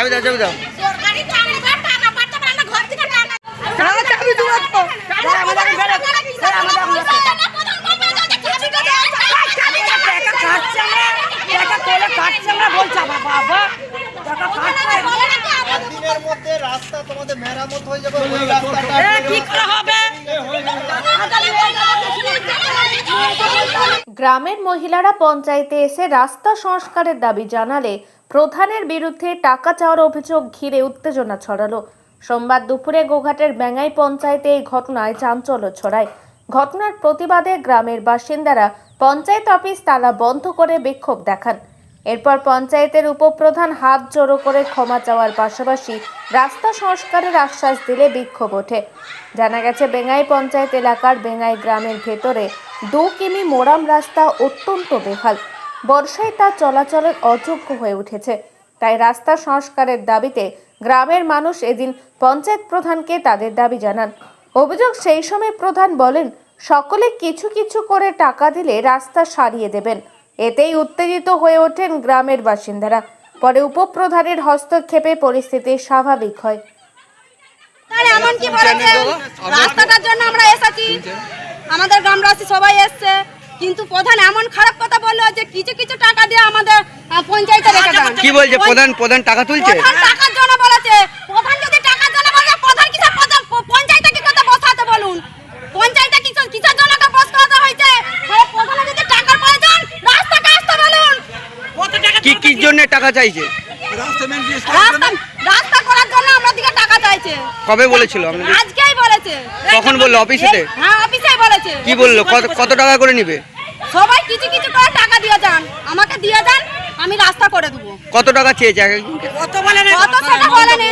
চাবি দাও চাবি দাও সরকারি চাকরি করে টাকা পাঠাতে পারে না ঘর থেকে টাকা টাকা চাবি দেবো তো দাঁড়া, আমাদের এখন বেরো। দাঁড়া, আমাদের এখন বেরো। টাকা কাটছে না টাকা কোলে কাটছে না বলছে আমার বাবা টাকা কাটছে দিনের মধ্যে রাস্তা তোমাদের মেরামত হয়ে যাবে ওই রাস্তাটা এ, কি করে হবে? গ্রামের মহিলারা পঞ্চায়েতে এসে রাস্তা সংস্কারের দাবি জানালে প্রধানের বিরুদ্ধে টাকা চাওয়ার অভিযোগ ঘিরে উত্তেজনা ছড়ালো। সোমবার দুপুরে গোঘাটের ব্যাঙ্গাই পঞ্চায়েতে এই ঘটনায় চাঞ্চল্য ছড়ায়। ঘটনার প্রতিবাদে গ্রামের বাসিন্দারা পঞ্চায়েত অফিস তালা বন্ধ করে বিক্ষোভ দেখান। এরপর পঞ্চায়েতের উপপ্রধান হাত জোড়ো করে ক্ষমা চাওয়ার পাশাপাশি রাস্তা সংস্কারের আশ্বাস দিলে বিক্ষোভ ওঠে। জানা গেছে বেঙ্গাই পঞ্চায়েত এলাকার বেঙ্গাই গ্রামের ভেতরে দু কিমি মোরাম রাস্তা অত্যন্ত বেহাল। বর্ষায় তা চলাচলের অযোগ্য হয়ে উঠেছে। তাই রাস্তা সংস্কারের দাবিতে গ্রামের মানুষ এদিন পঞ্চায়েত প্রধানকে তাদের দাবি জানান। অভিযোগ সেই সময় প্রধান বলেন, সকলে কিছু কিছু করে টাকা দিলে রাস্তা সারিয়ে দেবেন। এতেই উত্তেজিত হয়ে ওঠেন গ্রামের বাসিন্দারা। পরে উপপ্রধানের হস্তক্ষেপে পরিস্থিতি স্বাভাবিক হয়। রাস্তাটার জন্য আমরা এসেছি। আমাদের গ্রামবাসী সবাই এসছে। কিন্তু প্রধান এমন খারাপ কিছু কিছু টাকা দিয়ে আমাদের পঞ্চায়েতে রেখে দেন। কি বলছে? প্রধান প্রধান টাকা তুলছে? প্রধান টাকার জন্য বলেছে। প্রধান যদি টাকার জন্য বলে প্রধান কিসের প্রধান পঞ্চায়েতে কি কথা বসাতে বলুন? পঞ্চায়েতে কিসের কিসের জন্য তো বস করাতে হয়েছে। তাহলে প্রধানের যদি টাকার প্রয়োজন রাস্তাকে আসতে বলুন। কত টাকা কি কি জন্য টাকা চাইছে? রাস্তা রাস্তা করার জন্য আমরা দিকে টাকা চাইছে। কবে বলেছিল? আপনাদের আজকেই বলেছে। কখন বলল? অফিসেতে? হ্যাঁ অফিসেই বলেছে। কি বলল? কত কত টাকা করে নিবে? সবাই কিছু কিছু করে টাকা দিয়ে যান। আমাকে দিয়ে যান আমি রাস্তা করে দেবো। কত টাকা চেয়েছে? এক একজনকে? কত বলে না কত সেটা বলেনি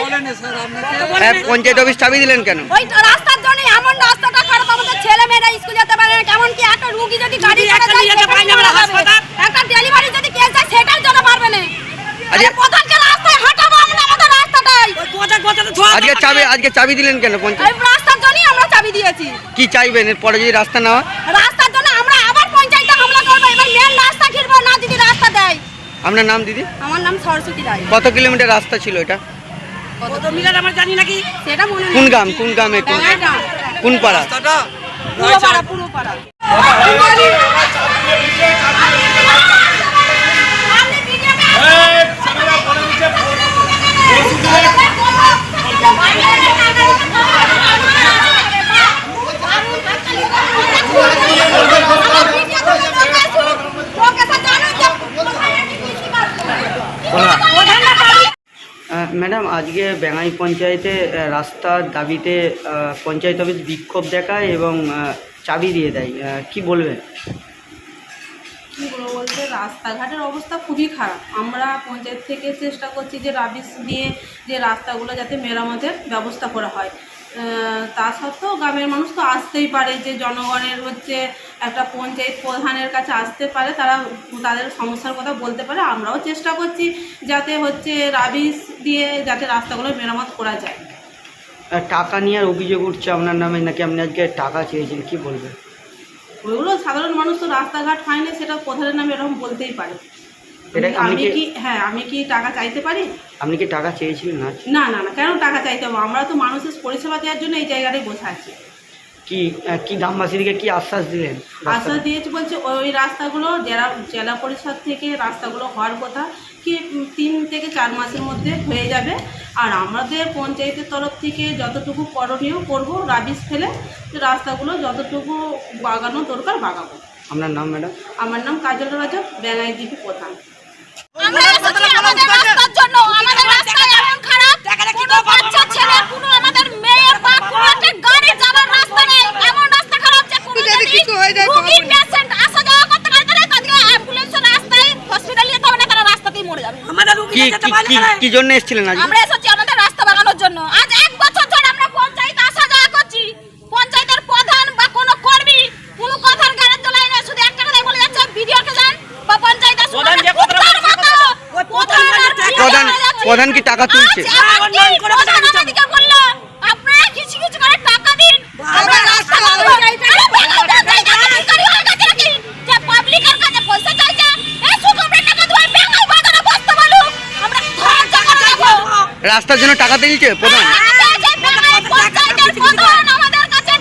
হ্যাঁ, পঞ্চায়েত অফিস চাবি দিলেন কেন? ওই তো রাস্তার জন্য এমন রাস্তাটা খারাপ আমাদের ছেলে মেয়েরা স্কুল যেতে পারে না। কেমন কি একটা রুগী যদি গাড়ি করে একটা যায় নিয়ে যেতে সেটার পারি না জন্য আমরা। হাসপাতাল। একটা ডেলিভারি যদি কেস যায় সেটার জন্য পারবে না। আরে আজকে- প্রধানকে রাস্তায় হাঁটাবো আমরা আমাদের রাস্তাটাই। কথা কথা তো আজকে চাবি আজকে চাবি দিলেন কেন পঞ্চায়েত? এই রাস্তার জন্যই আমরা চাবি দিয়েছি। কি চাইবেন? এরপরে যদি রাস্তা না হয় জন্য আমরা আবার পঞ্চায়েতে হামলা করব এবার মেন রাস্তা ঘিরবো না যদি রাস্তা দেয় আপনার নাম দিদি? আমার নাম সরস্বতী রায়। কত কিলোমিটার রাস্তা ছিল এটা? কত মিটার আমার জানি নাকি সেটা মনে কোন গ্রাম? কোন গ্রামে কোন? কোন পাড়া? পুরো পাড়া পুরো পাড়া। ম্যাডাম, আজকে বেঙাই পঞ্চায়েতে রাস্তার দাবিতে পঞ্চায়েত অফিস বিক্ষোভ দেখায় এবং চাবি দিয়ে দেয়। কি বলবেন? কী বলব বলতে, রাস্তাঘাটের অবস্থা খুবই খারাপ। আমরা পঞ্চায়েত থেকে চেষ্টা করছি যে রাবিশ দিয়ে যে রাস্তাগুলো যাতে মেরামতের ব্যবস্থা করা হয়। তা সত্ত্বেও গ্রামের মানুষ তো আসতেই পারে যে জনগণের হচ্ছে একটা পঞ্চায়েত প্রধানের কাছে আসতে পারে তারা তাদের সমস্যার কথা বলতে পারে। আমরাও চেষ্টা করছি যাতে হচ্ছে রাবিশ দিয়ে যাতে রাস্তাগুলো মেরামত করা যায়। টাকা আর অভিযোগ উঠছে আপনার নামে নাকি আপনি আজকে টাকা চেয়েছেন কি বলবেন? ওইগুলো সাধারণ মানুষ তো রাস্তাঘাট হয়নি সেটা প্রধানের নামে এরকম বলতেই পারে। এটা আপনি আমি কি হ্যাঁ আমি কি টাকা চাইতে পারি? আপনি কি টাকা চেয়েছিলেন না? না না না কেন টাকা চাইতে হবে? আমরা তো মানুষের পরিষেবা দেওয়ার জন্য এই জায়গাটায় বসে আছি। কি কি গ্রামবাসীদেরকে কি আশ্বাস দিলেন? আশ্বাস দিয়েছি বলছে ওই রাস্তাগুলো জেলা জেলা পরিষদ থেকে রাস্তাগুলো হওয়ার কথা কি তিন থেকে চার মাসের মধ্যে হয়ে যাবে। আর আমাদের পঞ্চায়েতের তরফ থেকে যতটুকু করণীয় করব রাবিশ ফেলে রাস্তাগুলো যতটুকু বাগানো দরকার বাগাবো। আপনার নাম ম্যাডাম? আমার নাম কাজল রাজক বেঙ্গাই দ্বীপ প্রধান। কি জন্য এসেছিলেন আজকে আমরা এসেছি আমাদের রাস্তা বাগানোর জন্য আজ এক বছর ধরে আমরা পঞ্চায়েত আসা যাওয়া করছি পঞ্চায়েতের প্রধান বা কোনো কর্মী কোনো কথার গ্যারেজ চলায় না শুধু একটা কথাই বলে যাচ্ছে ভিডিওকে যান বা পঞ্চায়েত আসুন প্রধান যে কথাটা কুত্তার মতো ওই প্রধান প্রধান আর যে প্রধান ভিডিও যাচ্ছে। প্রধান কি টাকা তুলছে আজ এমনকি অন্যায় করে প্রধান কথা আমাদেরকে বলল, আপনারা কিছু কিছু করে টাকা দিন। আমরা রাস্তা বানাবো। আরে বেকার বেকার জায়গা ভিখারি হয়ে গেছে নাকি? যে পাবলিকের কাছে পয়সা চাইছে, এই সুগমের টাকা দিয়ে বেঙ্গল বাজারে বসতে বলুক। আমরা ধৈর্য করে রাখব। রাস্তার জন্য টাকা দিয়েছে প্রধান টাকা চেয়েছে, বেঙ্গাই পঞ্চায়েতের প্রধান আমাদের কাছে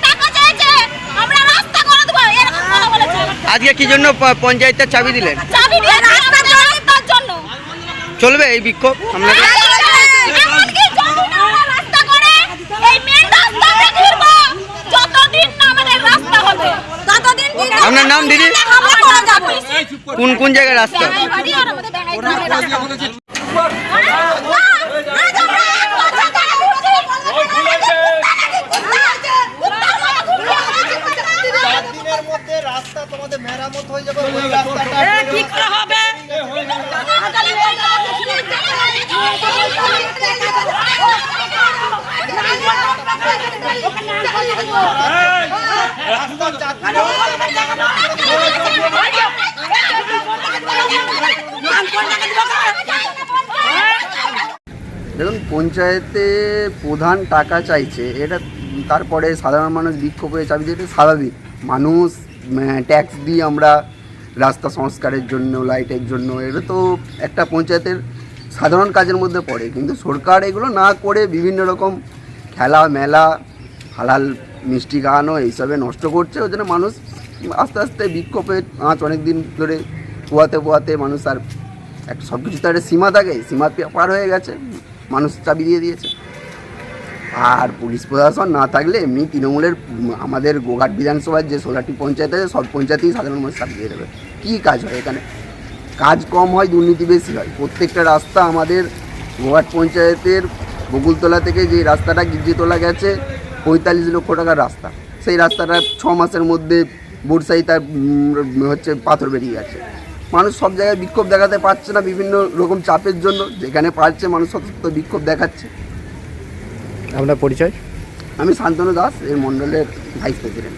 টাকা চেয়েছে। আমরা রাস্তা করে দেবো, এরকম কথা বলেছে। আজকে কি জন্য পঞ্চায়েতের চাবি দিলেন রাস্তা এই বিক্ষোভ আপনার নাম দিদি? কোন কোন জায়গায় রাস্তা রাস্তা। তোমাদের মেরামত হয়ে যাবে ঠিক করে হবে রাস্তা চার দিনের মধ্যে আমরা মেরামত করে দেবো। দেখুন, পঞ্চায়েতে প্রধান টাকা চাইছে, এটা তারপরে সাধারণ মানুষ বিক্ষোভ হয়ে চাবি দিয়ে এটা স্বাভাবিক। মানুষ ট্যাক্স দিয়ে আমরা রাস্তা সংস্কারের জন্য, লাইটের জন্য এটা তো একটা পঞ্চায়েতের সাধারণ কাজের মধ্যে পড়ে। কিন্তু সরকার এগুলো না করে বিভিন্ন রকম খেলা মেলা হালাল মিষ্টি খাওয়ানো, এইসবে নষ্ট করছে, ওই জন্য মানুষ আস্তে আস্তে বিক্ষোভের আঁচ অনেক দিন ধরে পোয়াতে পোয়াতে মানুষ আর একটা সব কিছু তো একটা সীমা থাকে সীমা পার হয়ে গেছে, মানুষ চাবি দিয়ে দিয়েছে। আর পুলিশ প্রশাসন না থাকলে এমনি তৃণমূলের আমাদের গোঘাট বিধানসভার যে ষোলোটি পঞ্চায়েত আছে, সব পঞ্চায়েতেই সাধারণ মানুষ চাবি দিয়ে দেবে। কী কাজ হয় এখানে? কাজ কম হয়, দুর্নীতি বেশি হয়। প্রত্যেকটা রাস্তা আমাদের গোঘাট পঞ্চায়েতের বকুলতলা থেকে যে রাস্তাটা গির্জিতলা গেছে পঁয়তাল্লিশ লক্ষ টাকার রাস্তা। সেই রাস্তাটা ছ মাসের মধ্যে বর্ষাই তার হচ্ছে পাথর বেরিয়ে গেছে। মানুষ সব জায়গায় বিক্ষোভ দেখাতে পারছে না বিভিন্ন রকম চাপের জন্য। যেখানে পারছে মানুষ সত্য বিক্ষোভ দেখাচ্ছে। আপনার পরিচয়? আমি শান্তনু দাস এর মণ্ডলের ভাইস প্রেসিডেন্ট।